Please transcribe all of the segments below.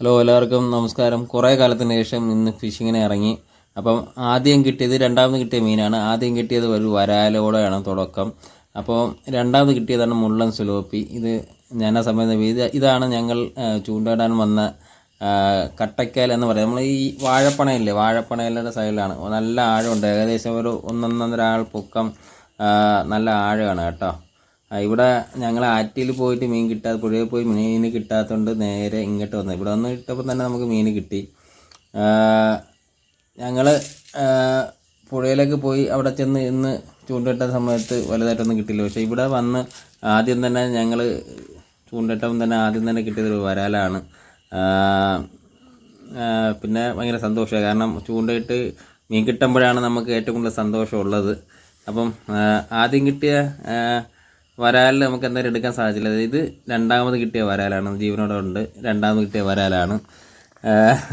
Hello എല്ലാവർക്കും നമസ്കാരം. കുറേ കാലത്തിന് ശേഷം ഇന്ന് ഫിഷിങ്ങിന് ഇറങ്ങി. അപ്പം ആദ്യം കിട്ടിയത് രണ്ടാമത് കിട്ടിയ മീനാണ്. ആദ്യം കിട്ടിയത് ഒരു വരാലോടെയാണ് തുടക്കം. അപ്പോൾ രണ്ടാമത് കിട്ടിയതാണ് മുള്ളൻ സുലോപ്പി. ഇത് ഞാൻ ആ സമയത്ത് ഇത് ഇതാണ് ഞങ്ങൾ ചൂണ്ടാടാൻ വന്ന ആ, എന്ന് പറയും നമ്മൾ ഈ വാഴപ്പണയില്ലേ വാഴപ്പണയിലെ സൈഡിലാണ്. നല്ല ആഴമുണ്ട്. ഏകദേശം ഒരു ഒന്നൊന്നര ആൾ പൊക്കം നല്ല ആഴമാണ് കേട്ടോ. ഇവിടെ ഞങ്ങൾ ആറ്റിൽ പോയിട്ട് മീൻ കിട്ടാതെ പുഴയിൽ പോയി മീൻ കിട്ടാത്തതുകൊണ്ട് നേരെ ഇങ്ങോട്ട് വന്നു. ഇവിടെ വന്ന് ഇട്ടപ്പോൾ തന്നെ നമുക്ക് മീൻ കിട്ടി. ഞങ്ങൾ പുഴയിലേക്ക് പോയി അവിടെ ചെന്ന് ഇന്ന് ചൂണ്ടിട്ട സമയത്ത് വലുതായിട്ടൊന്നും കിട്ടില്ല പക്ഷേ ഇവിടെ വന്ന് ആദ്യം തന്നെ ഞങ്ങൾ ചൂണ്ടിട്ടപ്പം തന്നെ ആദ്യം തന്നെ കിട്ടിയത് വരാലാണ്. പിന്നെ ഭയങ്കര സന്തോഷമായി. കാരണം ചൂണ്ടയിട്ട് മീൻ കിട്ടുമ്പോഴാണ് നമുക്ക് ഏറ്റവും കൂടുതൽ സന്തോഷമുള്ളത്. അപ്പം ആദ്യം കിട്ടിയ വരാലിൽ നമുക്ക് എന്തായാലും എടുക്കാൻ സാധിച്ചില്ല. ഇത് രണ്ടാമത് കിട്ടിയ വരാലാണ്. ജീവനോടെ ഉണ്ട്. രണ്ടാമത് കിട്ടിയ വരാലാണ്.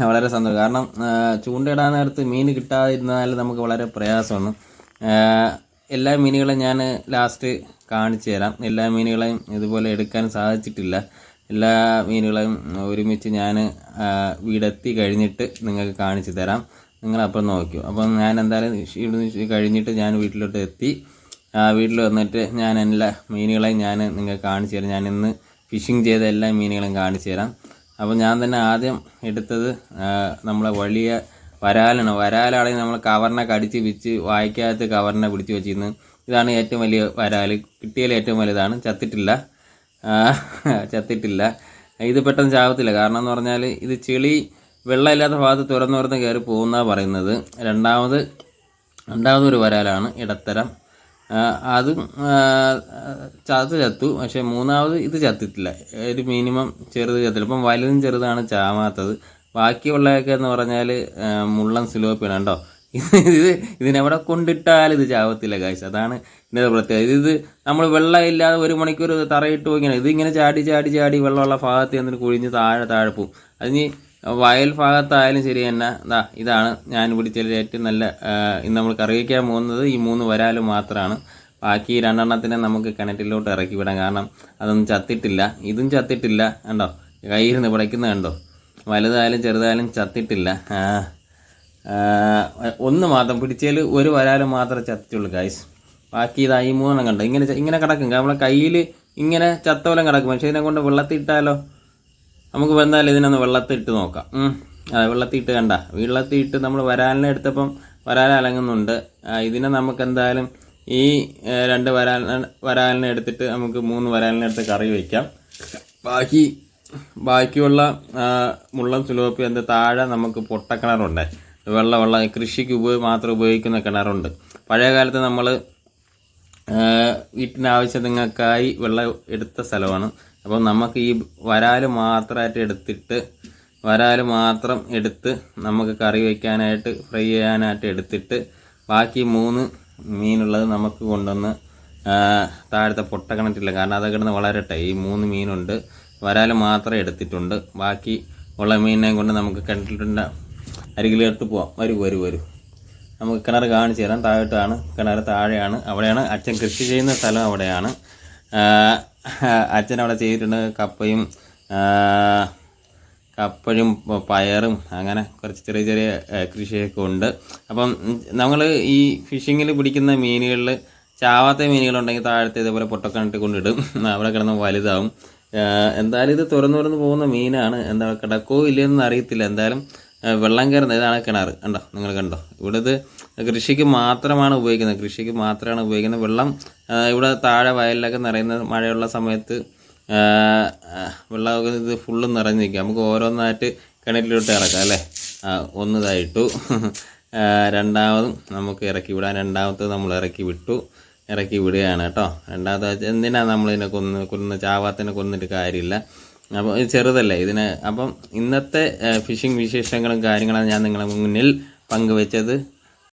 വളരെ സന്തോഷം. കാരണം ചൂണ്ടയിടാൻ നേരത്ത് മീൻ കിട്ടാതിരുന്നാൽ നമുക്ക് വളരെ പ്രയാസമാണ്. എല്ലാ മീനുകളും ഞാൻ ലാസ്റ്റ് കാണിച്ചു തരാം. എല്ലാ മീനുകളെയും ഇതുപോലെ എടുക്കാൻ സാധിച്ചിട്ടില്ല. എല്ലാ മീനുകളെയും ഒരുമിച്ച് ഞാൻ വീടെത്തി കഴിഞ്ഞിട്ട് നിങ്ങൾക്ക് കാണിച്ചു തരാം. നിങ്ങളപ്പം നോക്കൂ അപ്പം ഞാൻ എന്തായാലും കഴിഞ്ഞിട്ട് ഞാൻ വീട്ടിലോട്ട് എത്തി. വീട്ടിൽ വന്നിട്ട് ഞാൻ എല്ലാ മീനുകളെയും ഞാൻ നിങ്ങൾക്ക് കാണിച്ചു തരാം. ഞാൻ ഇന്ന് ഫിഷിങ് ചെയ്ത എല്ലാ മീനുകളും കാണിച്ചു തരാം. അപ്പോൾ ഞാൻ തന്നെ ആദ്യം എടുത്തത് നമ്മളെ വലിയ വരാലാണ്. വരാലാണെങ്കിൽ നമ്മൾ കവറിനെ കടിച്ച് വിച്ച് വായിക്കാത്ത കവറിനെ പിടിച്ച് വെച്ചിരുന്നു. ഇതാണ് ഏറ്റവും വലിയ വരാൽ കിട്ടിയാൽ ഏറ്റവും വലുതാണ്. ചത്തിട്ടില്ല. ചത്തിട്ടില്ല. ഇത് പെട്ടെന്ന് ചാവത്തില്ല. കാരണം എന്ന് പറഞ്ഞാൽ ഇത് ചെളി വെള്ളമില്ലാത്ത ഭാഗത്ത് തുറന്നു തുറന്ന് കയറി പോകുന്ന പറയുന്നത്. രണ്ടാമത് രണ്ടാമത് ഒരു വരാലാണ് ഇടത്തരം. ആ, അതും ചത്ത് ചത്തു. പക്ഷെ മൂന്നാമത് ഇത് ചത്തിട്ടില്ല. ഒരു മിനിമം ചെറുത് ചത്തില്ല. ഇപ്പം വലുതും ചെറുതാണ് ചാവാത്തത്. ബാക്കിയുള്ളതൊക്കെ എന്ന് പറഞ്ഞാൽ മുള്ളൻ സിലോപ്പിയാണ് കേട്ടോ ഇത് ഇതിനെവിടെ കൊണ്ടിട്ടാൽ ഇത് ചാവത്തില്ല കാശ് അതാണ് ഇതിന്റെ പ്രത്യേകത. ഇത് നമ്മൾ വെള്ളം ഇല്ലാതെ ഒരു മണിക്കൂർ തറയിട്ട് പോയിങ്ങനെ ഇതിങ്ങനെ ചാടി ചാടി ചാടി വെള്ളമുള്ള ഭാഗത്ത് എന്നിട്ട് കുഴിഞ്ഞ് താഴെ താഴെ പോവും. അതിന് വയൽ ഭാഗത്തായാലും ശരി തന്നെ ദാ ഇതാണ് ഞാൻ പിടിച്ചതിൽ ഏറ്റവും നല്ല ഇന്ന് നമ്മൾ കറി വയ്ക്കാൻ പോകുന്നത് ഈ മൂന്ന് വരാലും മാത്രമാണ് ബാക്കി രണ്ടെണ്ണത്തിനെ നമുക്ക് കിണറ്റിലോട്ട് ഇറക്കി വിടാം. കാരണം അതൊന്നും ചത്തിട്ടില്ല. ഇതും ചത്തിട്ടില്ല. കണ്ടോ? കയ്യിരുന്ന് പിടയ്ക്കുന്നത് കണ്ടോ? വലുതായാലും ചെറുതായാലും ചത്തിട്ടില്ല. ഒന്ന് മാത്രം പിടിച്ചതിൽ ഒരു വരാലും മാത്രമേ ചത്തിട്ടുള്ളൂ ഗൈസ് ബാക്കി ഇതാ ഈ മൂന്നെണ്ണം കണ്ടോ? ഇങ്ങനെ ഇങ്ങനെ കിടക്കും. നമ്മളെ കയ്യിൽ ഇങ്ങനെ ചത്തോലം കിടക്കും. പക്ഷേ ഇതിനെ കൊണ്ട് വെള്ളത്തിൽ ഇട്ടാലോ നമുക്ക് എന്തായാലും ഇതിനൊന്ന് വെള്ളത്തിട്ട് നോക്കാം. അതെ വെള്ളത്തിൽ ഇട്ട് കണ്ട. വെള്ളത്തിൽ ഇട്ട് നമ്മൾ വരാലിനെ എടുത്തപ്പം വരാല അലങ്ങുന്നുണ്ട്. ഇതിനെ നമുക്ക് എന്തായാലും ഈ രണ്ട് വരാൽ വരാലിനെ എടുത്തിട്ട് നമുക്ക് മൂന്ന് വരാലിനെ എടുത്ത് കറി വയ്ക്കാം ബാക്കി ബാക്കിയുള്ള മുള്ളം സുലോപ്പി അതിന്റെ താഴെ നമുക്ക് പൊട്ടക്കിണറുണ്ട് വെള്ള വെള്ളം കൃഷിക്ക് ഉപയോഗ മാത്രം ഉപയോഗിക്കുന്ന കിണറുണ്ട്. പഴയ കാലത്ത് നമ്മൾ വീട്ടിന്റെ ആവശ്യത്തിനൊക്കെയായി വെള്ളം എടുത്ത സ്ഥലമാണ്. അപ്പം നമുക്ക് ഈ വരാൽ മാത്രമായിട്ട് എടുത്തിട്ട് വരാൽ മാത്രം എടുത്ത് നമുക്ക് കറി വയ്ക്കാനായിട്ട് ഫ്രൈ ചെയ്യാനായിട്ട് എടുത്തിട്ട് ബാക്കി മൂന്ന് മീനുള്ളത് നമുക്ക് കൊണ്ടുവന്ന് താഴത്തെ പൊട്ടക്കിണറ്റില്ല കാരണം അത് കിടന്ന് വളരട്ടെ. ഈ മൂന്ന് മീനുണ്ട്. വരാൽ മാത്രം എടുത്തിട്ടുണ്ട്. ബാക്കി ഉള്ള മീനിനെയും കൊണ്ട് നമുക്ക് കിണറ്റിന്റെ അരികിലോട്ട് പോവാം. വരൂ വരൂ വരൂ. നമുക്ക് കിണർ കാണിച്ചു തരാം. താഴോട്ടാണ് കിണർ താഴെയാണ്. അവിടെയാണ് അച്ഛൻ കൃഷി ചെയ്യുന്ന സ്ഥലം അവിടെയാണ്. അച്ഛൻ അവിടെ ചെയ്തിട്ടുണ്ട് കപ്പയും കപ്പഴും പയറും അങ്ങനെ കുറച്ച് ചെറിയ ചെറിയ കൃഷിയൊക്കെ ഉണ്ട്. അപ്പം നമ്മൾ ഈ ഫിഷിങ്ങിൽ പിടിക്കുന്ന മീനുകളിൽ ചാവാത്ത മീനുകളുണ്ടെങ്കിൽ താഴത്തെ ഇതേപോലെ പൊട്ടക്കണിട്ട് കൊണ്ടിടും. അവിടെ കിടന്ന് വലുതാവും. എന്തായാലും ഇത് തുറന്നു തുറന്ന് പോകുന്ന മീനാണ്. എന്താ കിടക്കോ ഇല്ലയെന്ന് അറിയത്തില്ല. എന്തായാലും വെള്ളം കയറുന്ന ഇതാണ് കിണർ. കണ്ടോ? നിങ്ങൾ കണ്ടോ? ഇവിടെ ഇത് കൃഷിക്ക് മാത്രമാണ് ഉപയോഗിക്കുന്നത്. കൃഷിക്ക് മാത്രമാണ് ഉപയോഗിക്കുന്നത്. വെള്ളം ഇവിടെ താഴെ വയലിലൊക്കെ നിറയുന്ന മഴയുള്ള സമയത്ത് വെള്ളമൊക്കെ ഇത് ഫുള്ള് നിറഞ്ഞു നിൽക്കുക നമുക്ക് ഓരോന്നായിട്ട് കിണറ്റിലോട്ട് ഇറക്കാം അല്ലേ? ആ, ഒന്ന് ഇതായിട്ടു രണ്ടാമതും നമുക്ക് ഇറക്കി വിടാം. രണ്ടാമത്തത് നമ്മൾ ഇറക്കി വിട്ടു. ഇറക്കി വിടുകയാണ് കേട്ടോ. രണ്ടാമത്തെ എന്തിനാണ് നമ്മളിതിനെ കൊന്ന് കൊന്ന് ചാവാത്തിനെ കൊന്നിട്ട് കാര്യമില്ല. അപ്പോൾ ഇത് ചെറുതല്ലേ ഇതിന് അപ്പം ഇന്നത്തെ ഫിഷിംഗ് വിശേഷങ്ങളും കാര്യങ്ങളും ഞാൻ നിങ്ങളുടെ മുന്നിൽ പങ്കുവെച്ചത്.